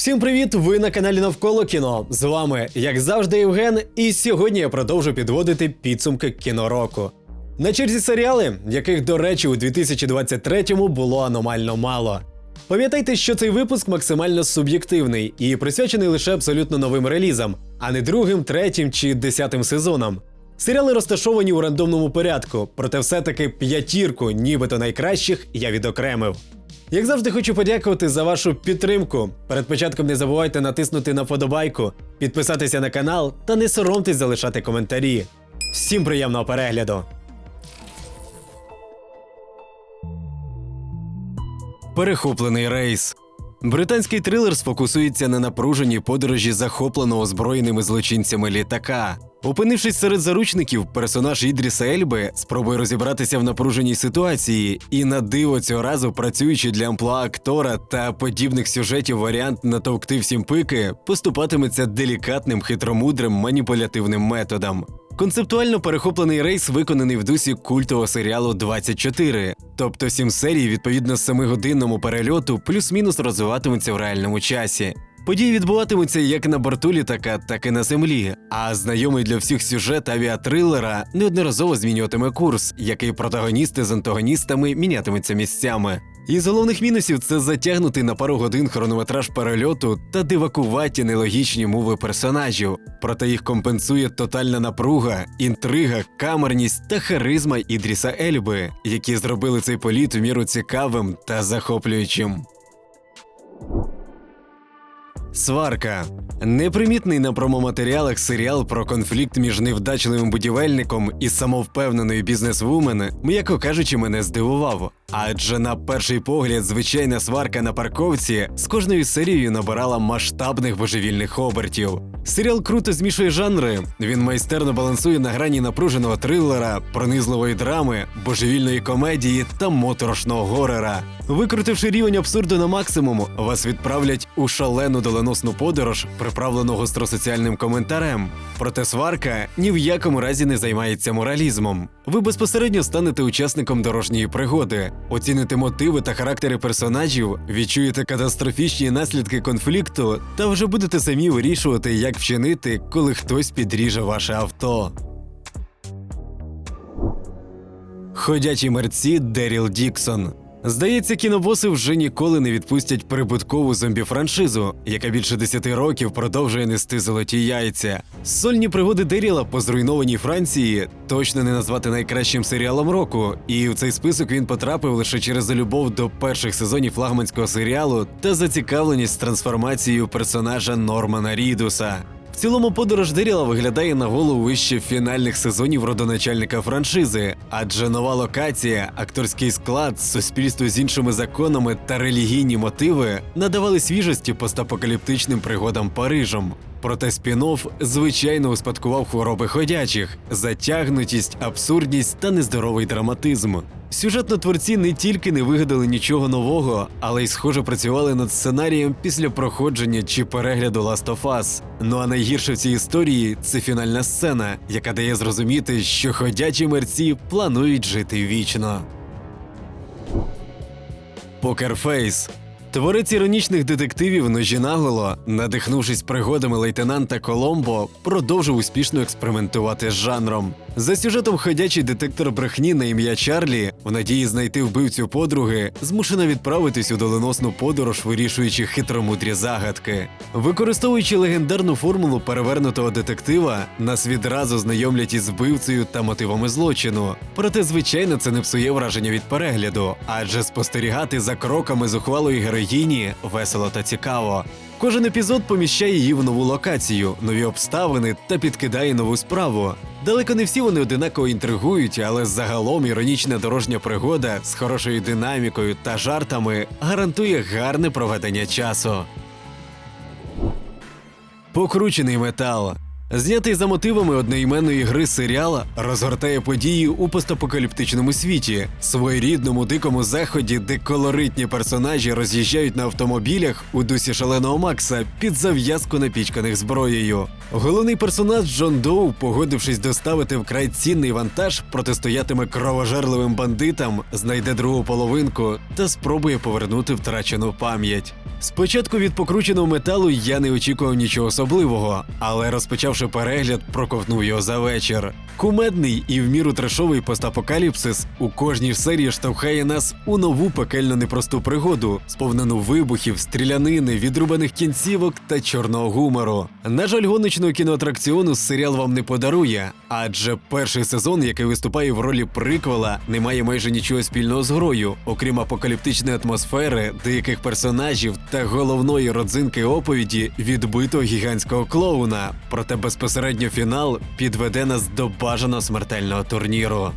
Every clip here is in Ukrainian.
Всім привіт! Ви на каналі Навколо кіно. З вами, як завжди, Євген, і сьогодні я продовжу підводити підсумки кінороку. На черзі серіали, яких, до речі, у 2023-му було аномально мало. Пам'ятайте, що цей випуск максимально суб'єктивний і присвячений лише абсолютно новим релізам, а не другим, третім чи десятим сезонам. Серіали розташовані у рандомному порядку, проте все-таки п'ятірку, нібито найкращих, я відокремив. Як завжди, хочу подякувати за вашу підтримку. Перед початком не забувайте натиснути на вподобайку, підписатися на канал та не соромтесь залишати коментарі. Всім приємного перегляду! Перехоплений рейс. Британський трилер сфокусується на напруженій подорожі захопленого озброєними злочинцями літака. Опинившись серед заручників, персонаж Ідріса Ельби спробує розібратися в напруженій ситуації, і на диво цього разу, працюючи для амплуа актора та подібних сюжетів, варіант натовкти всім пики поступатиметься делікатним, хитромудрим, маніпулятивним методом. Концептуально перехоплений рейс виконаний в дусі культового серіалу 24, тобто сім серій відповідно семигодинному перельоту плюс-мінус розвиватимуться в реальному часі. Події відбуватимуться як на борту літака, так і на землі. А знайомий для всіх сюжет авіатрилера неодноразово змінюватиме курс, який протагоністи з антагоністами мінятимуться місцями. Із головних мінусів це затягнутий на пару годин хронометраж перельоту та дивакуваті нелогічні мови персонажів. Проте їх компенсує тотальна напруга, інтрига, камерність та харизма Ідріса Ельби, які зробили цей політ в міру цікавим та захоплюючим. Сварка непримітний на промоматеріалах серіал про конфлікт між невдачливим будівельником і самовпевненою бізнесвумен, м'яко кажучи, мене здивував. Адже на перший погляд, звичайна сварка на парковці з кожною серією набирала масштабних божевільних обертів. Серіал круто змішує жанри. Він майстерно балансує на грані напруженого трилера, пронизливої драми, божевільної комедії та моторошного горера. Викрутивши рівень абсурду на максимум, вас відправлять у шалену доленосну подорож, приправлену гостросоціальним коментарем. Проте сварка ні в якому разі не займається моралізмом. Ви безпосередньо станете учасником дорожньої пригоди, оціните мотиви та характери персонажів, відчуєте катастрофічні наслідки конфлікту та вже будете самі вирішувати, як вчинити, коли хтось підріже ваше авто. Ходячі мерці Деріл Діксон. Здається, кінобоси вже ніколи не відпустять прибуткову зомбі-франшизу, яка більше 10 років продовжує нести золоті яйця. Сольні пригоди Деріла по зруйнованій Франції точно не назвати найкращим серіалом року, і в цей список він потрапив лише через любов до перших сезонів флагманського серіалу та зацікавленість трансформацією персонажа Нормана Рідуса. Цілому подорож Деріла виглядає на голову вище фінальних сезонів родоначальника франшизи, адже нова локація, акторський склад, суспільство з іншими законами та релігійні мотиви надавали свіжості постапокаліптичним пригодам Парижем. Проте спін-офф, звичайно успадкував хвороби ходячих, затягнутість, абсурдність та нездоровий драматизм. Сюжетно творці не тільки не вигадали нічого нового, але й схоже працювали над сценарієм після проходження чи перегляду Last of Us. Ну а найгірше в цій історії це фінальна сцена, яка дає зрозуміти, що ходячі мерці планують жити вічно. Покерфейс Творець іронічних детективів ножі наголо, надихнувшись пригодами лейтенанта Коломбо, продовжив успішно експериментувати з жанром. За сюжетом ходячий детектор брехні на ім'я Чарлі, в надії знайти вбивцю подруги, змушена відправитись у доленосну подорож, вирішуючи хитромудрі загадки. Використовуючи легендарну формулу перевернутого детектива, нас відразу знайомлять із вбивцею та мотивами злочину. Проте, звичайно, це не псує враження від перегляду, адже спостерігати за кроками зухвалої героїні весело та цікаво. Кожен епізод поміщає її в нову локацію, нові обставини та підкидає нову справу. Далеко не всі вони одинаково інтригують, але загалом іронічна дорожня пригода з хорошою динамікою та жартами гарантує гарне проведення часу. Покручений метал. Знятий за мотивами одноіменної гри серіала розгортає події у постапокаліптичному світі, своєрідному дикому заході, де колоритні персонажі роз'їжджають на автомобілях у дусі шаленого Макса під зав'язку напічканих зброєю. Головний персонаж Джон Доу, погодившись доставити вкрай цінний вантаж, протистоятиме кровожерливим бандитам, знайде другу половинку та спробує повернути втрачену пам'ять. Спочатку від покрученого металу я не очікував нічого особливого, але розпочавши перегляд, проковтнув його за вечір. Кумедний і в міру трешовий постапокаліпсис у кожній серії штовхає нас у нову пекельно непросту пригоду, сповнену вибухів, стрілянини, відрубаних кінцівок та чорного гумору. На жаль, гоночного кіноатракціону серіал вам не подарує, адже перший сезон, який виступає в ролі приквела, не має майже нічого спільного з грою, окрім апокаліптичної атмосфери, деяких персонажів та головної родзинки оповіді відбитого гігантського клоуна. Проте безпосередньо фінал підведе нас до бажаного смертельного турніру.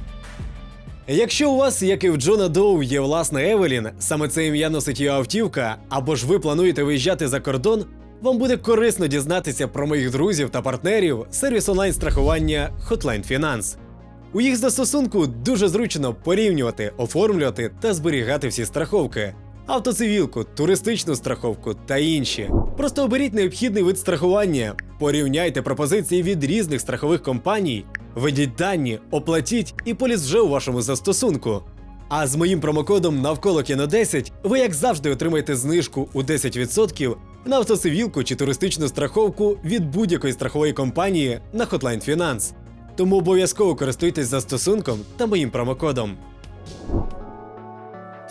Якщо у вас, як і в Джона Доу, є власна Евелін, саме це ім'я носить його автівка, або ж ви плануєте виїжджати за кордон, вам буде корисно дізнатися про моїх друзів та партнерів сервіс онлайн страхування Hotline Finance. У їх застосунку дуже зручно порівнювати, оформлювати та зберігати всі страховки. Автоцивілку, туристичну страховку та інші. Просто оберіть необхідний вид страхування, порівняйте пропозиції від різних страхових компаній, введіть дані, оплатіть і поліс вже у вашому застосунку. А з моїм промокодом навколо кіно 10 ви як завжди отримаєте знижку у 10% на автоцивілку чи туристичну страховку від будь-якої страхової компанії на Hotline Finance. Тому обов'язково користуйтесь застосунком та моїм промокодом.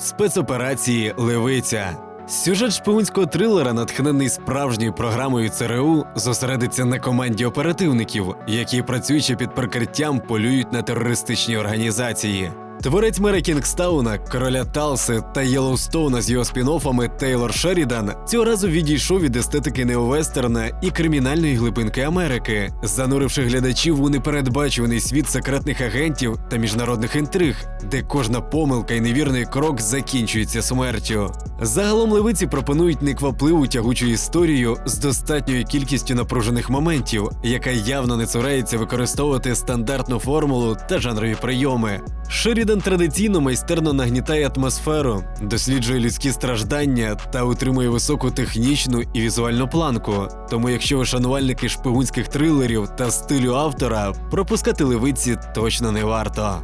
Спецоперації Левиця. Сюжет шпигунського трилера, натхнений справжньою програмою ЦРУ, зосередиться на команді оперативників, які працюючи під прикриттям полюють на терористичні організації. Творець мера Кінгстауна, короля Талси та Єлоустоуна з його спін-оффами Тейлор Шерідан цього разу відійшов від естетики неовестерна і кримінальної глибинки Америки, зануривши глядачів у непередбачуваний світ секретних агентів та міжнародних інтриг, де кожна помилка і невірний крок закінчується смертю. Загалом левиці пропонують неквапливу тягучу історію з достатньою кількістю напружених моментів, яка явно не цурається використовувати стандартну формулу та жанрові прийоми. Шерідан традиційно майстерно нагнітає атмосферу, досліджує людські страждання та утримує високу технічну і візуальну планку. Тому, якщо ви шанувальники шпигунських трилерів та стилю автора, пропускати левиці точно не варто.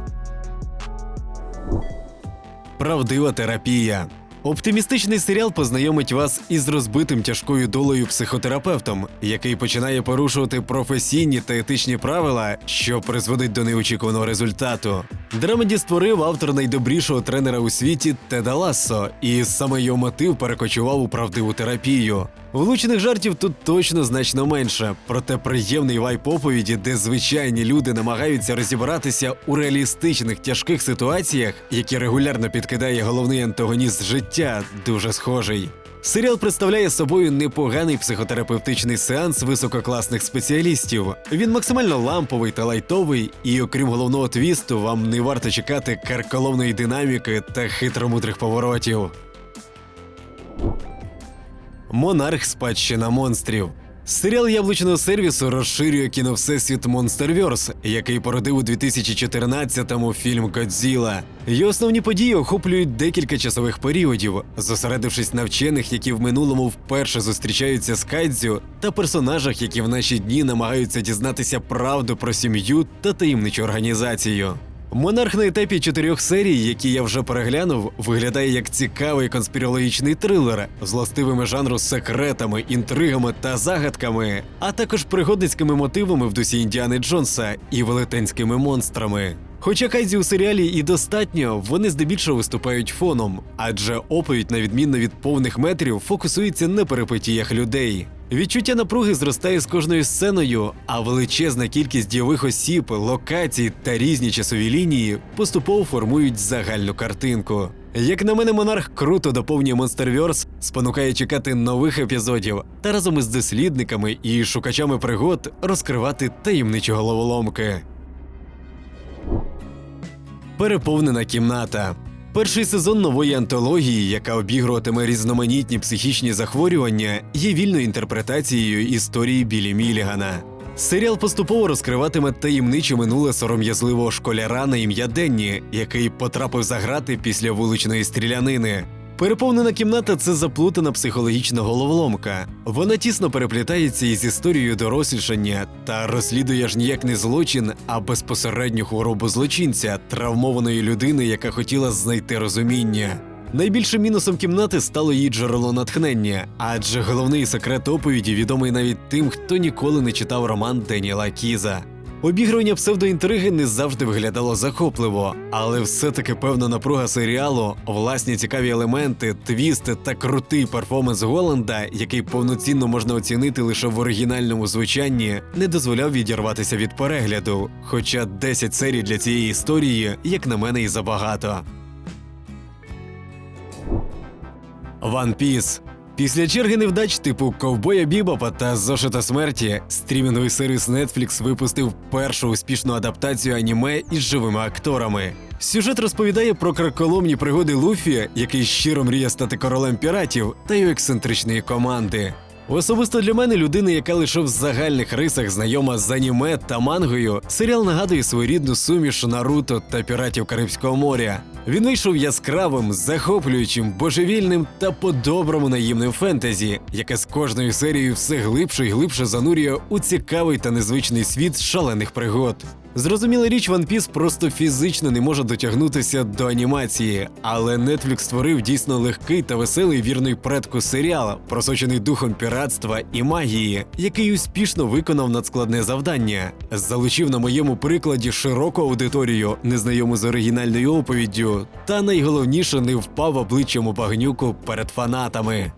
Правдива терапія. Оптимістичний серіал познайомить вас із розбитим тяжкою долею психотерапевтом, який починає порушувати професійні та етичні правила, що призводить до неочікуваного результату. Драмеді створив автор найдобрішого тренера у світі Теда Лассо, і саме його мотив перекочував у правдиву терапію. Влучених жартів тут точно значно менше, проте приємний вайп оповіді, де звичайні люди намагаються розібратися у реалістичних тяжких ситуаціях, які регулярно підкидає головний антагоніст життя, дуже схожий. Серіал представляє собою непоганий психотерапевтичний сеанс висококласних спеціалістів. Він максимально ламповий та лайтовий, і окрім головного твісту, вам не варто чекати карколовної динаміки та хитромудрих поворотів. Монарх спадщина монстрів. Серіал яблучного сервісу розширює кіновсесвіт Monsterverse, який породив у 2014-му фільм Годзіла. Його основні події охоплюють декілька часових періодів, зосередившись на вчених, які в минулому вперше зустрічаються з Кайдзю, та персонажах, які в наші дні намагаються дізнатися правду про сім'ю та таємничу організацію. Монарх на етапі чотирьох серій, які я вже переглянув, виглядає як цікавий конспірологічний трилер з властивими жанру секретами, інтригами та загадками, а також пригодницькими мотивами в дусі Індіани Джонса і велетенськими монстрами. Хоча кайзі у серіалі і достатньо, вони здебільшого виступають фоном, адже оповідь, на відміну від повних метрів, фокусується на перипетіях людей. Відчуття напруги зростає з кожною сценою, а величезна кількість дійових осіб, локацій та різні часові лінії поступово формують загальну картинку. Як на мене, монарх круто доповнює Monsterverse, спонукає чекати нових епізодів та разом із дослідниками і шукачами пригод розкривати таємничі головоломки. Переповнена кімната. Перший сезон нової антології, яка обігруватиме різноманітні психічні захворювання, є вільною інтерпретацією історії Білі Мілігана. Серіал поступово розкриватиме таємниче минуле сором'язливого школяра на ім'я Денні, який потрапив за грати після вуличної стрілянини. Переповнена кімната це заплутана психологічна головоломка. Вона тісно переплітається із історією дорослішання та розслідує ж ніяк не злочин, а безпосередню хворобу злочинця, травмованої людини, яка хотіла знайти розуміння. Найбільшим мінусом кімнати стало її джерело натхнення, адже головний секрет оповіді відомий навіть тим, хто ніколи не читав роман Деніела Кіза. Обігрування псевдоінтриги не завжди виглядало захопливо, але все-таки певна напруга серіалу, власні цікаві елементи, твісти та крутий перформанс Голланда, який повноцінно можна оцінити лише в оригінальному звучанні, не дозволяв відірватися від перегляду. Хоча 10 серій для цієї історії, як на мене, і забагато. One Piece. Після черги невдач типу Ковбоя Бібопа та Зошита смерті стрімінговий сервіс Netflix випустив першу успішну адаптацію аніме із живими акторами. Сюжет розповідає про краколомні пригоди Луфі, який щиро мріє стати королем піратів, та його ексцентричної команди. Особисто для мене, людина, яка лише в загальних рисах знайома з аніме та мангою, серіал нагадує своєрідну суміш Наруто та піратів Карибського моря. Він вийшов яскравим, захоплюючим, божевільним та по-доброму наївним фентезі, яке з кожною серією все глибше і глибше занурює у цікавий та незвичний світ шалених пригод. Зрозуміла річ, One Piece просто фізично не може дотягнутися до анімації, але Netflix створив дійсно легкий та веселий вірний предку серіал, просочений духом піратства і магії, який успішно виконав надскладне завдання, залучив на моєму прикладі широку аудиторію, незнайому з оригінальною оповіддю, та найголовніше не впав обличчям у багнюку перед фанатами.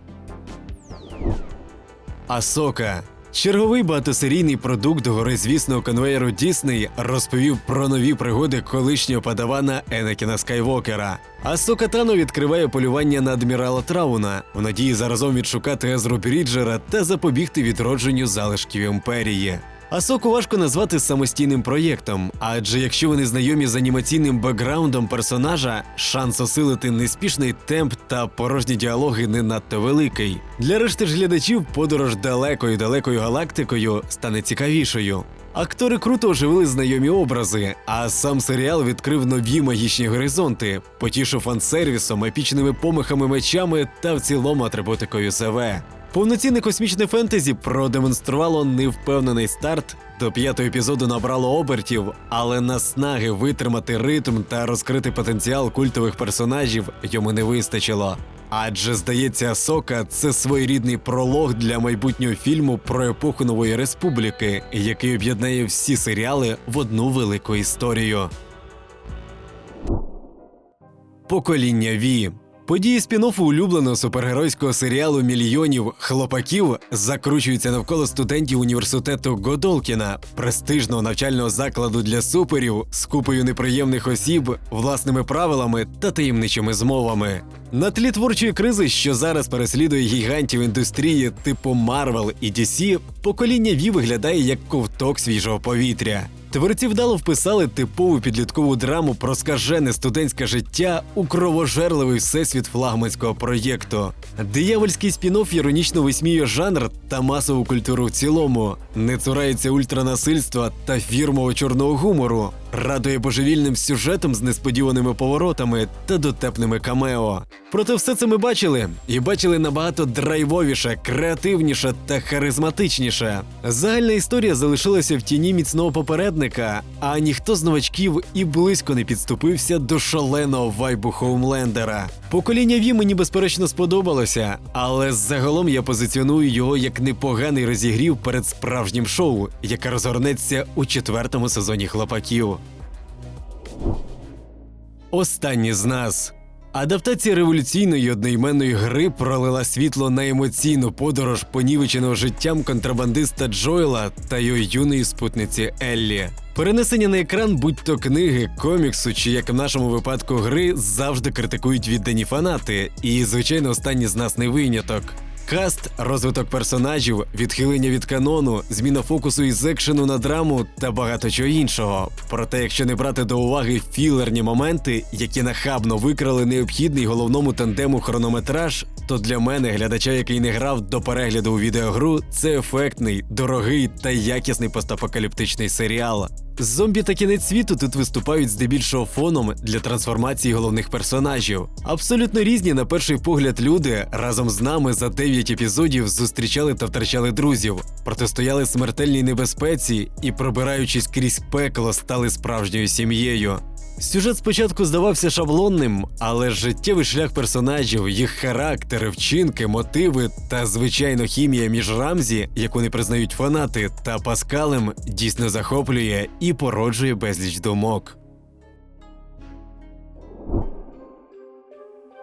Асока. Черговий багатосерійний продукт горизвісного конвеєру Дісней розповів про нові пригоди колишнього падавана Енекіна Скайвокера. А Сокатано відкриває полювання на адмірала Трауна в надії заразом відшукати Езру Бріджера та запобігти відродженню залишків імперії. Асоку важко назвати самостійним проєктом, адже якщо вони знайомі з анімаційним бекграундом персонажа, шанс осилити неспішний темп та порожні діалоги не надто великий. Для решти ж глядачів подорож далекою далекою галактикою стане цікавішою. Актори круто оживили знайомі образи, а сам серіал відкрив нові магічні горизонти, потішив фан-сервісом, епічними помахами мечами та в цілому атрибутикою ЗВ. Повноцінне космічне фентезі продемонструвало невпевнений старт. До п'ятого епізоду набрало обертів, але наснаги витримати ритм та розкрити потенціал культових персонажів йому не вистачило. Адже здається, Сока це своєрідний пролог для майбутнього фільму про епоху нової республіки, який об'єднає всі серіали в одну велику історію. Покоління Ві. Події спін-оффу улюбленого супергеройського серіалу мільйонів хлопаків закручуються навколо студентів університету Годолкіна, престижного навчального закладу для суперів з купою неприємних осіб, власними правилами та таємничими змовами. На тлі творчої кризи, що зараз переслідує гігантів індустрії типу Marvel і DC, покоління Ві виглядає як ковток свіжого повітря. Творці вдало вписали типову підліткову драму про скажене студентське життя у кровожерливий всесвіт флагманського проєкту. Диявольський спін-офф іронічно висміює жанр та масову культуру в цілому, не цурається ультранасильства та фірмового чорного гумору, радує божевільним сюжетом з несподіваними поворотами та дотепними камео. Проте все це ми бачили і бачили набагато драйвовіше, креативніше та харизматичніше. Загальна історія залишилася в тіні міцного попередника, а ніхто з новачків і близько не підступився до шаленого вайбу Хоумлендера. Покоління Ві мені безперечно сподобалося, але загалом я позиціоную його як непоганий розігрів перед справжнім шоу, яке розгорнеться у четвертому сезоні хлопаків. Останні з нас. Адаптація революційної одноіменної гри пролила світло на емоційну подорож понівеченого життям контрабандиста Джоела та його юної спутниці Еллі. Перенесення на екран будь-то книги, коміксу чи як в нашому випадку гри завжди критикують віддані фанати, і звичайно останні з нас не виняток. Каст, розвиток персонажів, відхилення від канону, зміна фокусу із екшену на драму та багато чого іншого. Проте, якщо не брати до уваги філерні моменти, які нахабно викрали необхідний головному тандему хронометраж, то для мене, глядача, який не грав до перегляду у відеогру, це ефектний, дорогий та якісний постапокаліптичний серіал. Зомбі та кінець світу тут виступають здебільшого фоном для трансформації головних персонажів. Абсолютно різні на перший погляд люди разом з нами за 9 епізодів зустрічали та втрачали друзів, протистояли смертельній небезпеці і, пробираючись крізь пекло, стали справжньою сім'єю. Сюжет спочатку здавався шаблонним, але життєвий шлях персонажів, їх характери, вчинки, мотиви та звичайно хімія між Рамзі, яку не признають фанати, та Паскалем дійсно захоплює і породжує безліч думок.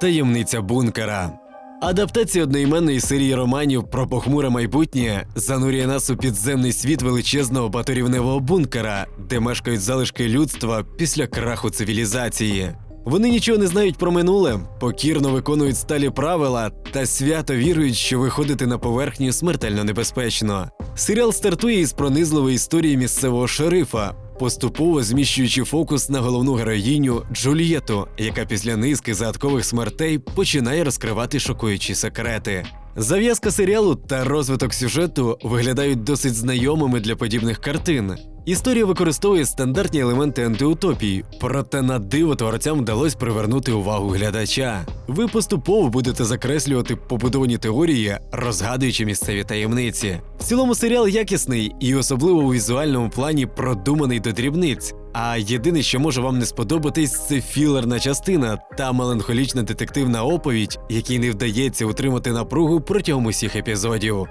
Таємниця бункера. Адаптація одноіменної серії романів про похмуре майбутнє занурює нас у підземний світ величезного баторівневого бункера, де мешкають залишки людства після краху цивілізації. Вони нічого не знають про минуле, покірно виконують сталі правила та свято вірують, що виходити на поверхню смертельно небезпечно. Серіал стартує із пронизливої історії місцевого шерифа, поступово зміщуючи фокус на головну героїню Джульєту, яка після низки загадкових смертей починає розкривати шокуючі секрети. Зав'язка серіалу та розвиток сюжету виглядають досить знайомими для подібних картин. Історія використовує стандартні елементи антиутопії, проте на диво творцям вдалося привернути увагу глядача. Ви поступово будете закреслювати побудовані теорії, розгадуючи місцеві таємниці. В цілому серіал якісний і особливо у візуальному плані продуманий до дрібниць. А єдине, що може вам не сподобатись, це філерна частина та меланхолічна детективна оповідь, якій не вдається утримати напругу протягом усіх епізодів.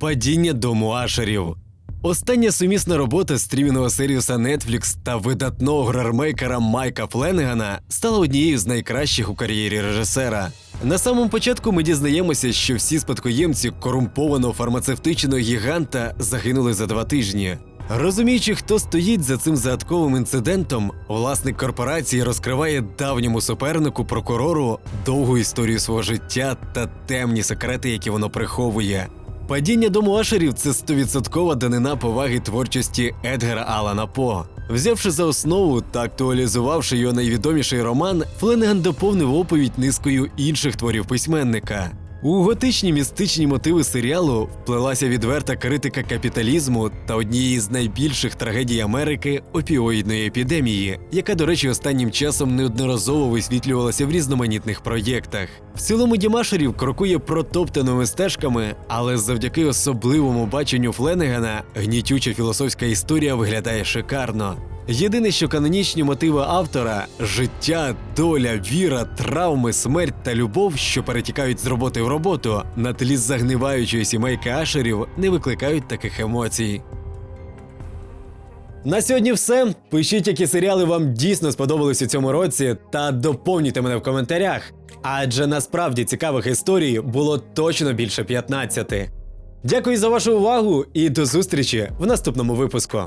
Падіння дому Ашерів. Остання сумісна робота стрімінгового сервіса Netflix та видатного грармейкера Майка Фленегана стала однією з найкращих у кар'єрі режисера. На самому початку ми дізнаємося, що всі спадкоємці корумпованого фармацевтичного гіганта загинули за два тижні. Розуміючи, хто стоїть за цим загадковим інцидентом, власник корпорації розкриває давньому супернику прокурору довгу історію свого життя та темні секрети, які воно приховує. Падіння дому Ашерів це стовідсоткова данина поваги творчості Едгара Алана По. Взявши за основу та актуалізувавши його найвідоміший роман, Фленеган доповнив оповідь низкою інших творів письменника. У готичні містичні мотиви серіалу вплелася відверта критика капіталізму та однієї з найбільших трагедій Америки опіоїдної епідемії, яка, до речі, останнім часом неодноразово висвітлювалася в різноманітних проєктах. В цілому Дімашерів крокує протоптаними стежками, але завдяки особливому баченню Фленегана гнітюча філософська історія виглядає шикарно. Єдине, що канонічні мотиви автора життя, доля, віра, травми, смерть та любов, що перетікають з роботи в роботу, на тлі загниваючої сімейки Ашерів, не викликають таких емоцій. На сьогодні все. Пишіть, які серіали вам дійсно сподобались у цьому році, та доповнюйте мене в коментарях. Адже насправді цікавих історій було точно більше 15. Дякую за вашу увагу і до зустрічі в наступному випуску.